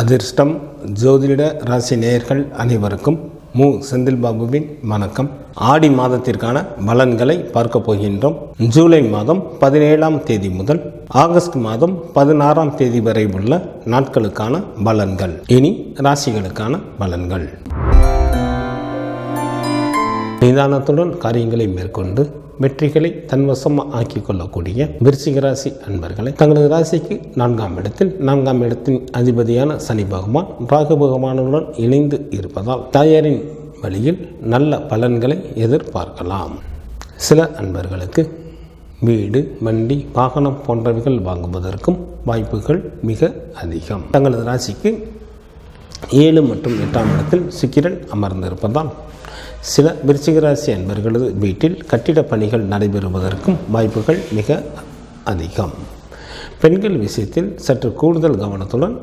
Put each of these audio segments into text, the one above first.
அதிர்ஷ்டம் ஜோதிட ராசி நேயர்கள் அனைவருக்கும் மு. செந்தில் பாபுவின் வணக்கம். ஆடி மாதத்திற்கான பலன்களை பார்க்க போகின்றோம். ஜூலை மாதம் பதினேழாம் தேதி முதல் ஆகஸ்ட் மாதம் பதினாறாம் தேதி வரை உள்ள நாட்களுக்கான பலன்கள். இனி ராசிகளுக்கான பலன்கள். நிதானத்துடன் காரியங்களை மேற்கொண்டு வெற்றிகளை தன்வசமாக ஆக்கி கொள்ளக்கூடிய விருச்சிக ராசி அன்பர்களை தங்களது ராசிக்கு நான்காம் இடத்தில் நான்காம் இடத்தின் அதிபதியான சனி பகவான் ராகு பகவானுடன் இணைந்து இருப்பதால் தாயாரின் வழியில் நல்ல பலன்களை எதிர்பார்க்கலாம். சில அன்பர்களுக்கு வீடு வண்டி வாகனம் போன்றவைகள் வாங்குவதற்கும் வாய்ப்புகள் மிக அதிகம். தங்களது ராசிக்கு ஏழு மற்றும் எட்டாம் இடத்தில் சுக்கிரன் அமர்ந்திருப்பதால் சில விருச்சிக ராசி அன்பர்களது வீட்டில் கட்டிடப் பணிகள் நடைபெறுவதற்கும் வாய்ப்புகள் மிக அதிகம். பெண்கள் விஷயத்தில் சற்று கூடுதல் கவனத்துடன்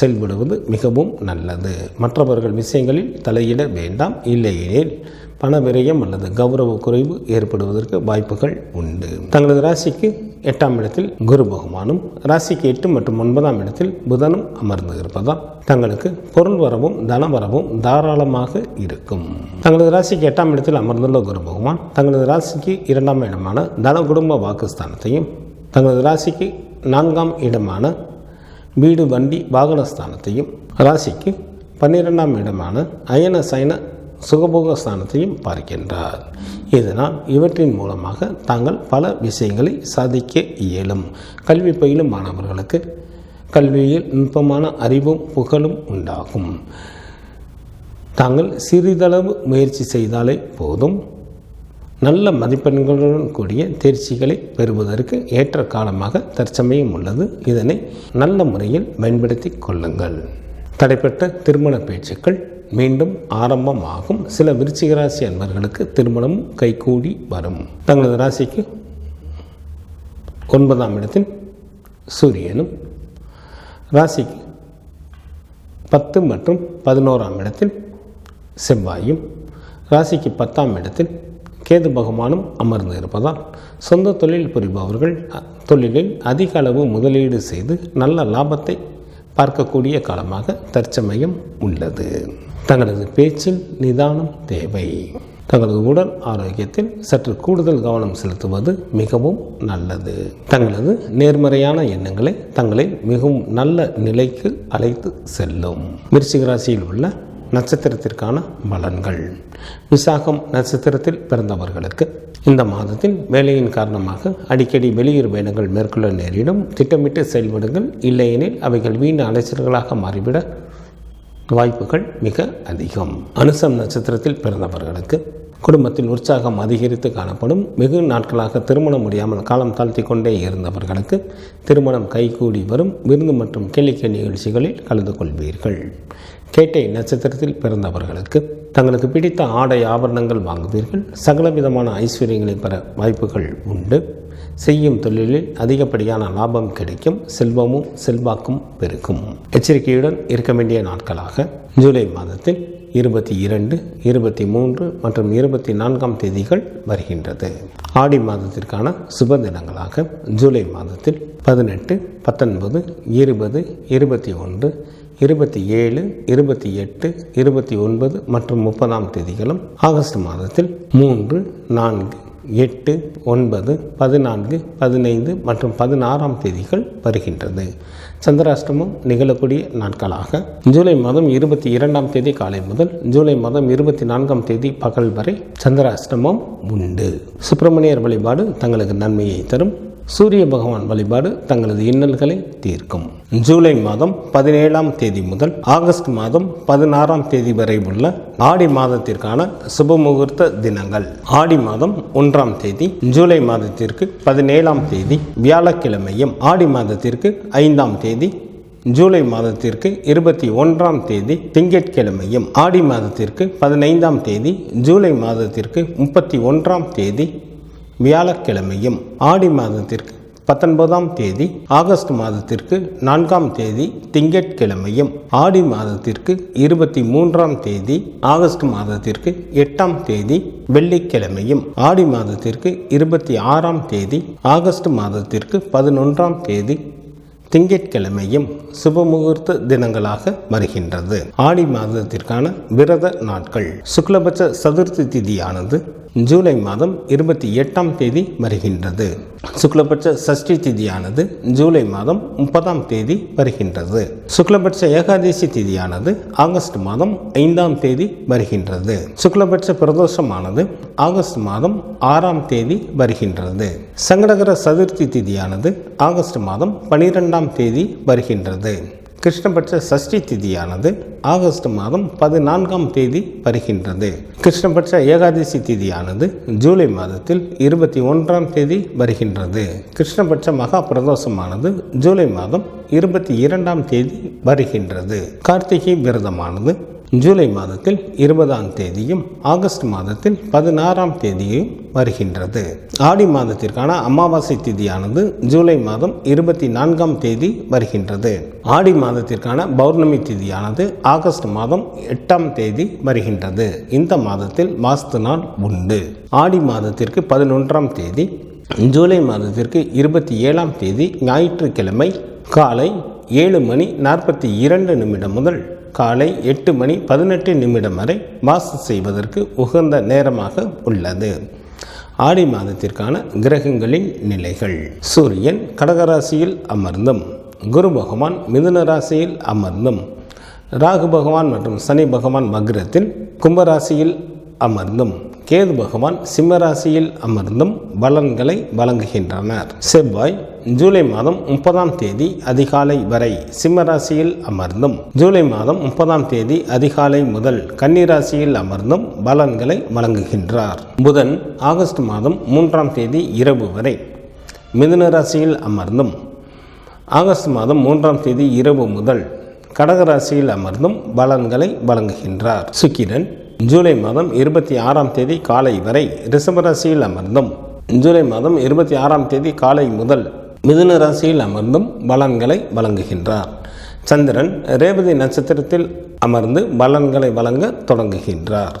செயல்படுவது மிகவும் நல்லது. மற்றவர்கள் விஷயங்களில் தலையிட வேண்டாம். இல்லையெனில் பண விரயம் அல்லது கௌரவ குறைவு ஏற்படுவதற்கு வாய்ப்புகள் உண்டு. தங்களது ராசிக்கு எட்டாம் இடத்தில் குரு பகவானும் ராசிக்கு எட்டு மற்றும் ஒன்பதாம் இடத்தில் புதனும் அமர்ந்து இருப்பதால் தங்களுக்கு பொருள் வரவும் தன வரவும் தாராளமாக இருக்கும். தங்களது ராசிக்கு எட்டாம் இடத்தில் அமர்ந்துள்ள குரு பகவான் தங்களது ராசிக்கு இரண்டாம் இடமான தன குடும்ப வாக்குஸ்தானத்தையும் தங்களது ராசிக்கு நான்காம் இடமான வீடு வண்டி வாகனஸ்தானத்தையும் ராசிக்கு பன்னிரெண்டாம் இடமான அயன சயன சுகபோக ஸ்தானத்தையும் பார்க்கின்றார். இதனால் இவற்றின் மூலமாக தாங்கள் பல விஷயங்களை சாதிக்க இயலும். கல்வி பயிலும் மாணவர்களுக்கு கல்வியில் நுட்பமான அறிவும் புகழும் உண்டாகும். தாங்கள் சிறிதளவு முயற்சி செய்தாலே போதும். நல்ல மதிப்பெண்களுடன் கூடிய தேர்ச்சிகளை பெறுவதற்கு ஏற்ற காலமாக தற்சமயம் உள்ளது. இதனை நல்ல முறையில் பயன்படுத்தி கொள்ளுங்கள். தடைப்பட்ட திருமண பேச்சுக்கள் மீண்டும் ஆரம்பமாகும். சில விருச்சிக ராசி அன்பர்களுக்கு திருமணம் கைகூடி வரும். தங்களது ராசிக்கு ஒன்பதாம் இடத்தில் சூரியனும் ராசிக்கு பத்து மற்றும் பதினோராம் இடத்தில் செவ்வாயும் ராசிக்கு பத்தாம் இடத்தில் கேது பகவானும் அமர்ந்து இருப்பதால் சொந்த தொழில் புரிபவர்கள் தொழிலில் அதிக அளவு முதலீடு செய்து நல்ல லாபத்தை பார்க்கக்கூடிய காலமாக தற்சமயம் உள்ளது. தங்களது பேச்சில் நிதானம் தேவை. தங்களது உடல் ஆரோக்கியத்தில் சற்று கூடுதல் கவனம் செலுத்துவது மிகவும் நல்லது. தங்களது நேர்மறையான எண்ணங்களை தங்களை மிகவும் நல்ல நிலைக்கு அழைத்து செல்லும். விருச்சிக ராசியில் உள்ள நட்சத்திரத்திற்கான பலன்கள். விசாகம் நட்சத்திரத்தில் பிறந்தவர்களுக்கு இந்த மாதத்தில் வேலையின் காரணமாக அடிக்கடி வெளியூர் பயணங்கள் மேற்கொள்ள நேரிடும். திட்டமிட்டு செயல்படுங்கள். இல்லையெனில் அவைகள் வீண் அலைச்சல்களாக மாறிவிட வாய்ப்புகள் மிக அதிகம். அனுசம் நட்சத்திரத்தில் பிறந்தவர்களுக்கு குடும்பத்தில் உற்சாகம் அதிகரித்து காணப்படும். வெகு நாட்களாக திருமணம் முடியாமல் காலம் தாழ்த்தி கொண்டே இருந்தவர்களுக்கு திருமணம் கைகூடி வரும். விருந்து மற்றும் கேளிக்கை நிகழ்ச்சிகளில் கலந்து கொள்வீர்கள். கேட்டை நட்சத்திரத்தில் பிறந்தவர்களுக்கு தங்களுக்கு பிடித்த ஆடை ஆபரணங்கள் வாங்குவீர்கள். சகலவிதமான ஐஸ்வர்யங்களை பெற வாய்ப்புகள் உண்டு. செய்யும் தொழிலில் அதிகப்படியான லாபம் கிடைக்கும் செல்வமும் செல்வாக்கும் பெருக்கும் எச்சரிக்கையுடன் இருக்க வேண்டிய நாட்களாக ஜூலை மாதத்தில் இருபத்தி இரண்டு இருபத்தி மூன்று மற்றும் இருபத்தி நான்காம் தேதிகள் வருகின்றது. ஆடி மாதத்திற்கான சுப தினங்களாக ஜூலை மாதத்தில் பதினெட்டு பத்தொன்பது இருபது இருபத்தி ஒன்று இருபத்தி ஏழு இருபத்தி எட்டு இருபத்தி ஒன்பது மற்றும் முப்பதாம் தேதிகளும் ஆகஸ்ட் மாதத்தில் மூன்று நான்கு எட்டு ஒன்பது பதினான்கு பதினைந்து மற்றும் பதினாறாம் தேதிகள் வருகின்றது. சந்திராஷ்டமம் நிகழக்கூடிய நாட்களாக ஜூலை மாதம் இருபத்தி இரண்டாம் தேதி காலை முதல் ஜூலை மாதம் இருபத்தி நான்காம் தேதி பகல் வரை சந்திராஷ்டமம் உண்டு. சுப்பிரமணியர் வழிபாடு தங்களுக்கு நன்மையை தரும். சூரிய பகவான் வழிபாடு தங்களது இன்னல்களை தீர்க்கும். ஜூலை மாதம் பதினேழாம் தேதி முதல் ஆகஸ்ட் மாதம் பதினாறாம் தேதி வரை உள்ள ஆடி மாதத்திற்கான சுப முகூர்த்த தினங்கள். ஆடி மாதம் ஒன்றாம் தேதி ஜூலை மாதத்திற்கு பதினேழாம் தேதி வியாழக்கிழமையும் ஆடி மாதத்திற்கு ஐந்தாம் தேதி ஜூலை மாதத்திற்கு இருபத்தி ஒன்றாம் தேதி திங்கட்கிழமையும் ஆடி மாதத்திற்கு பதினைந்தாம் தேதி ஜூலை மாதத்திற்கு முப்பத்தி ஒன்றாம் தேதி வியாழக்கிழமையும் ஆடி மாதத்திற்கு பத்தொன்பதாம் தேதி ஆகஸ்ட் மாதத்திற்கு நான்காம் தேதி திங்கட்கிழமையும் ஆடி மாதத்திற்கு இருபத்தி மூன்றாம் தேதி ஆகஸ்ட் மாதத்திற்கு எட்டாம் தேதி வெள்ளிக்கிழமையும் ஆடி மாதத்திற்கு இருபத்தி ஆறாம் தேதி ஆகஸ்ட் மாதத்திற்கு பதினொன்றாம் தேதி திங்கட்கிழமையும் சுபமுகூர்த்த தினங்களாக வருகின்றது. ஆடி மாதத்திற்கான விரத நாட்கள். சுக்லபட்ச சதுர்த்தி திதியானது ஜூலை மாதம் இருபத்தி எட்டாம் தேதி வருகின்றது. சுக்லபட்ச சஷ்டி திதியானது ஜூலை மாதம் முப்பதாம் தேதி வருகின்றது. சுக்லபட்ச ஏகாதசி திதியானது ஆகஸ்ட் மாதம் ஐந்தாம் தேதி வருகின்றது. சுக்லபட்ச பிரதோஷமானது ஆகஸ்ட் மாதம் ஆறாம் தேதி வருகின்றது. சங்கடகர சதுர்த்தி திதியானது ஆகஸ்ட் மாதம் பனிரெண்டாம் தேதி வருகின்றது. கிருஷ்ணபட்ச சஷ்டி திதியானது ஆகஸ்ட் மாதம் பதினான்காம் தேதி வருகின்றது. கிருஷ்ணபட்ச ஏகாதசி திதியானது ஜூலை மாதத்தில் இருபத்தி ஒன்றாம் தேதி வருகின்றது. கிருஷ்ணபட்ச மகா பிரதோஷமானது ஜூலை மாதம் இருபத்தி இரண்டாம் தேதி வருகின்றது. கார்த்திகை விரதமானது ஜூலை மாதத்தில் இருபதாம் தேதியும் ஆகஸ்ட் மாதத்தில் பதினாறாம் தேதியும் வருகின்றது. ஆடி மாதத்திற்கான அமாவாசை திதியானது ஜூலை மாதம் இருபத்தி நான்காம் தேதி வருகின்றது. ஆடி மாதத்திற்கான பௌர்ணமி திதியானது ஆகஸ்ட் மாதம் எட்டாம் தேதி வருகின்றது. இந்த மாதத்தில் வாஸ்து நாள் உண்டு. ஆடி மாதத்திற்கு பதினொன்றாம் தேதி ஜூலை மாதத்திற்கு இருபத்தி ஏழாம் தேதி ஞாயிற்றுக்கிழமை காலை ஏழு மணி நாற்பத்தி இரண்டு நிமிடம் முதல் காலை எட்டு மணி பதினெட்டு நிமிடம் வரை மாசு செய்வதற்கு உகந்த நேரமாக உள்ளது. ஆடி மாதத்திற்கான கிரகங்களின் நிலைகள். சூரியன் கடகராசியில் அமர்ந்தும் குரு பகவான் மிதுன ராசியில் அமர்ந்தும் ராகு பகவான் மற்றும் சனி பகவான் மகரத்தில் கும்பராசியில் அமர்ந்தும். கேது பகவான் சிம்மராசியில் அமர்ந்தும் பலன்களை வழங்குகின்றனர். செவ்வாய் ஜூலை மாதம் முப்பதாம் தேதி அதிகாலை வரை சிம்மராசியில் அமர்ந்தும் ஜூலை மாதம் முப்பதாம் தேதி அதிகாலை முதல் கன்னிராசியில் அமர்ந்தும் பலன்களை வழங்குகின்றார். புதன் ஆகஸ்ட் மாதம் மூன்றாம் தேதி இரவு வரை மிதுன ராசியில் அமர்ந்தும் ஆகஸ்ட் மாதம் மூன்றாம் தேதி இரவு முதல் கடகராசியில் அமர்ந்தும் பலன்களை வழங்குகின்றார். சுக்கிரன் ஜூலை மாதம் இருபத்தி ஆறாம் தேதி காலை வரை ரிஷபராசியில் அமர்ந்தும். ஜூலை மாதம் இருபத்தி ஆறாம் தேதி காலை முதல் மிதுன ராசியில் அமர்ந்தும் பலன்களை வழங்குகின்றார். சந்திரன் ரேவதி நட்சத்திரத்தில் அமர்ந்து பலன்களை வழங்க தொடங்குகின்றார்.